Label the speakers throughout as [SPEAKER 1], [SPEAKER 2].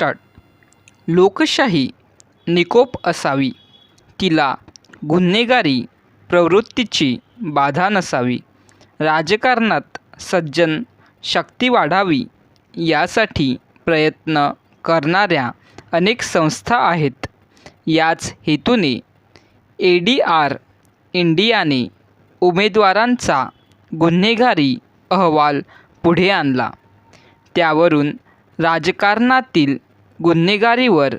[SPEAKER 1] Start लोकशाही निकोप असावी. तिला गुन्हेगारी प्रवृत्तीची बाधा नसावी. राजकारणात सज्जन शक्ती वाढावी यासाठी प्रयत्न करणाऱ्या अनेक संस्था आहेत. याच हेतूने ए डी आर इंडियाने उमेदवारांचा गुन्हेगारी अहवाल पुढे आणला. त्यावरून राजकारणातील गुन्हेगारीवर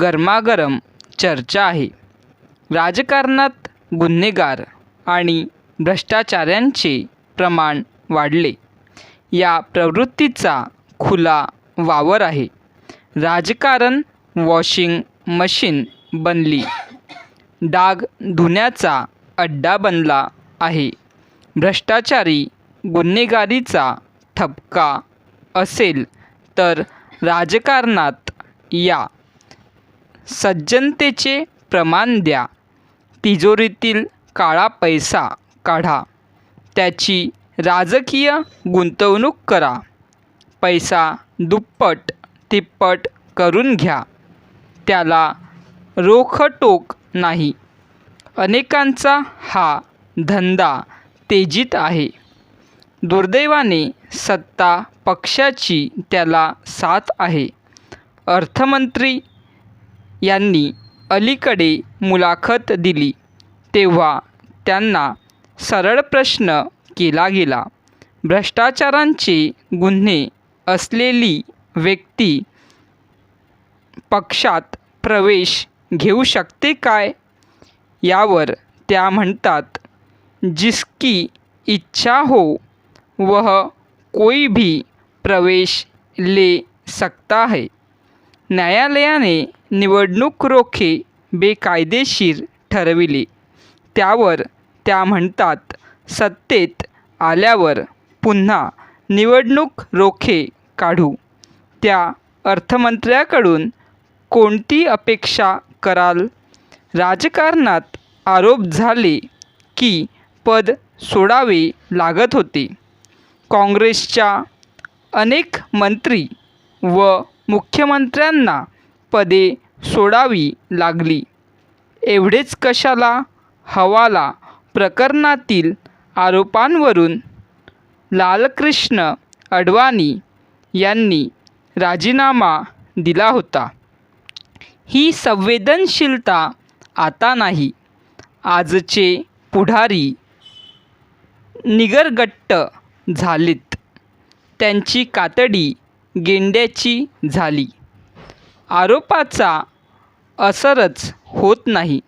[SPEAKER 1] गरमागरम चर्चा आहे. राजकारणात गुन्हेगार आणि भ्रष्टाचाऱ्यांचे प्रमाण वाढले. या प्रवृत्तीचा खुला वावर आहे. राजकारण वॉशिंग मशीन बनली. डाग धुण्याचा अड्डा बनला आहे. भ्रष्टाचारी गुन्हेगारीचा ठपका असेल तर राजकारणात या. सज्जनतेचे प्रमाण द्या. तिजोरीतील काळा पैसा काढा. त्याची राजकीय गुंतवणूक करा. पैसा दुप्पट तिप्पट करून घ्या. त्याला रोखटोक नाही. अनेकांचा हा धंदा तेजीत आहे. दुर्दैवाने सत्ता पक्षाची त्याला साथ आहे. अर्थमंत्री यांनी अलीकडे मुलाखत दिली तेव्हा त्यांना सरळ प्रश्न केला गेला. भ्रष्टाचारांचे गुन्हे असलेली व्यक्ती पक्षात प्रवेश घेऊ शकते काय? यावर त्या म्हणतात जिसकी इच्छा हो वह कोई भी प्रवेश ले सकता है। न्यायालयाने निवडणूक रोखे बेकायदेशीर ठरविले। त्यावर त्या म्हणतात सत्तेत आल्यावर पुन्हा निवडणूक रोखे काढू. त्या अर्थमंत्र्याकडून कोणती अपेक्षा कराल? राजकारणात आरोप झाले की पद सोडावे लागत होते. काँग्रेसच्या अनेक मंत्री व मुख्यमंत्र्यांना पदे सोडावी लागली. एवढेच कशाला? हवाला प्रकरणातील आरोपांवरून लालकृष्ण अडवाणी यांनी राजीनामा दिला होता. ही संवेदनशीलता आता नाही. आजचे पुढारी निगरगट्ट झालीत. त्यांची कातडी गेंड्याची झाली. आरोपाचा असरच होत नाही.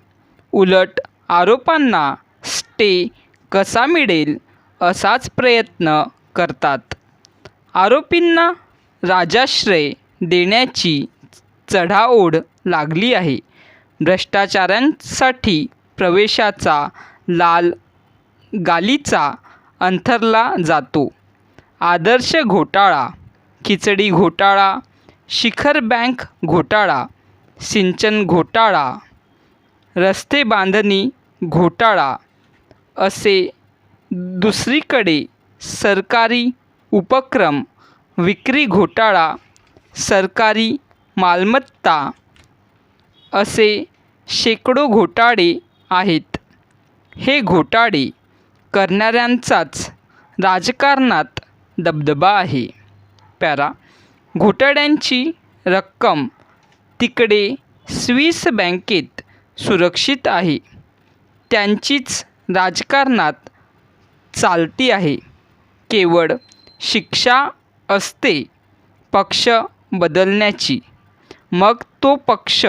[SPEAKER 1] उलट आरोपांना स्टे कसा मिळेल असाच प्रयत्न करतात. आरोपींना राजाश्रय देण्याची चढाओढ लागली आहे. भ्रष्टाचारांसाठी प्रवेशाचा लाल गालीचा अंथरला जातो. आदर्श घोटाळा खिचडी घोटाळा शिखर बँक घोटाळा सिंचन घोटाळा रस्ते बांधणी घोटाळा असे दुसरीकडे सरकारी उपक्रम विक्री घोटाळा सरकारी मालमत्ता असे शेकडो घोटाळे आहेत. हे घोटाळे करणाऱ्यांचाच राजकारणात दबदबा आहे. पॅरा घोटाळ्यांची रक्कम तिकडे स्विस बँकेत सुरक्षित आहे. त्यांचीच राजकारणात चालती आहे. केवळ शिक्षा असते पक्ष बदलण्याची. मग तो पक्ष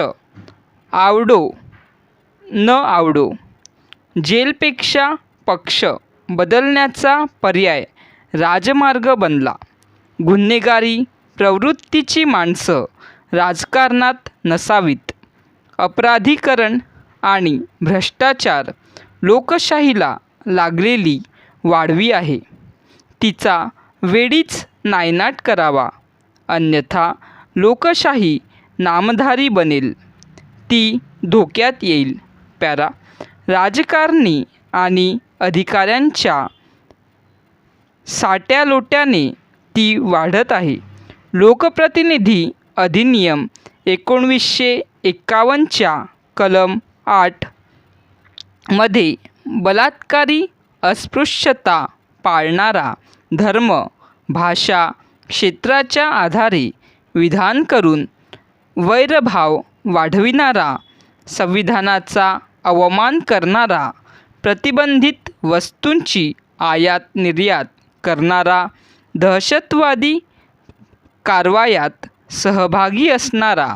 [SPEAKER 1] आवडो न आवडो. जेलपेक्षा पक्ष बदलण्याचा पर्याय राजमार्ग बनला. गुन्हेगारी प्रवृत्तीची माणसं राजकारणात नसावीत. अपराधीकरण आणि भ्रष्टाचार लोकशाहीला लागलेली वाढवी आहे. तिचा वेळीच नायनाट करावा. अन्यथा लोकशाही नामधारी बनेल. ती धोक्यात येईल. पॅरा राजकारणी आणि अधिकाऱ्यांच्या साट्यालोट्याने ती वाढत आहे. लोकप्रतिनिधी अधिनियम एकोणवीसशे एकावन्नच्या कलम आठमध्ये बलात्कारी अस्पृश्यता पाळणारा धर्म भाषा क्षेत्राच्या आधारे विधान करून वैरभाव वाढविणारा संविधानाचा अवमान करणारा प्रतिबंधित वस्तूंची आयात निर्यात करणारा दहशतवादी कारवायात सहभागी असणारा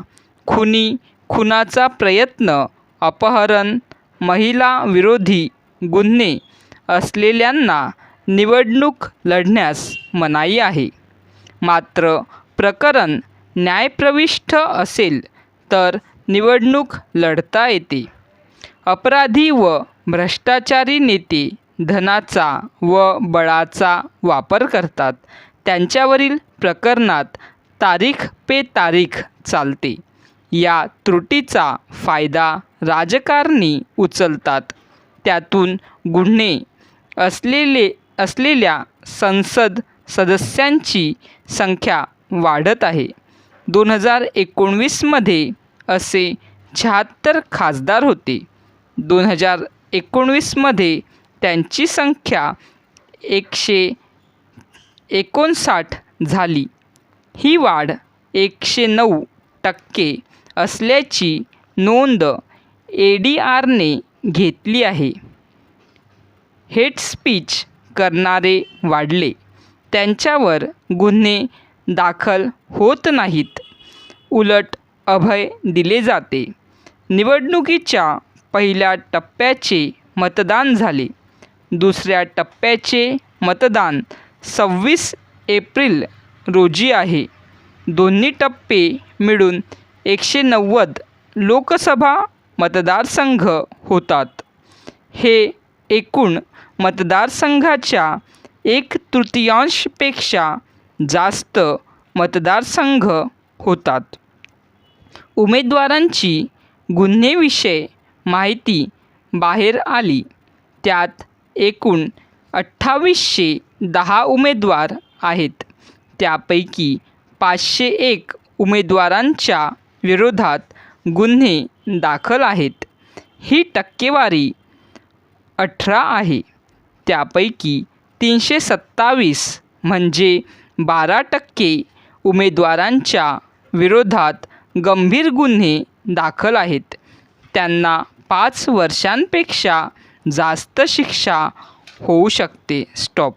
[SPEAKER 1] खुनी खुनाचा प्रयत्न अपहरण महिला विरोधी गुन्हे असलेल्यांना निवडणूक लढण्यास मनाई आहे. मात्र प्रकरण न्यायप्रविष्ठ असेल तर निवडणूक लढता येते. अपराधी व भ्रष्टाचारी नेते धनाचा व बळाचा वापर करतात. त्यांच्यावरील प्रकरणात तारीख पे तारीख चालते. या त्रुटीचा फायदा राजकारणी उचलतात. त्यातून गुन्हे असलेले असलेल्या संसद सदस्यांची संख्या वाढत आहे. दोन हजार एकोणवीसमध्ये असे शहात्तर खासदार होते. दोन हजार एकोणवीसमध्ये त्यांची संख्या एकशे एकोणसाठ झाली. ही वाढ एकशे नऊ टक्के असल्याची नोंद ए डी आरने घेतली आहे. हेट स्पीच करणारे वाढले. त्यांच्यावर गुन्हे दाखल होत नाहीत. उलट अभय दिले जाते. निवडणुकीच्या पहिल्या टप्प्याचे मतदान झाले. दुसऱ्या टप्प्याचे मतदान सव्वीस एप्रिल रोजी आहे. दोन्ही टप्पे मिळून एकशे नव्वद लोकसभा मतदारसंघ होतात. हे एकूण मतदारसंघाच्या एक तृतीयांशपेक्षा जास्त मतदारसंघ होतात. उमेदवारांची गुन्हेविषय माहिती बाहेर आली. त्यात एकूण अठ्ठावीसशे दहा उमेदवार आहेत. त्यापैकी पाचशे एक उमेदवारांच्या विरोधात गुन्हे दाखल आहेत. ही टक्केवारी अठरा आहे. त्यापैकी तीनशे सत्तावीस म्हणजे बारा टक्के उमेदवारांच्या विरोधात गंभीर गुन्हे दाखल आहेत. त्यांना पाच वर्षांपेक्षा जास्त शिक्षा होऊ शकते. स्टॉप.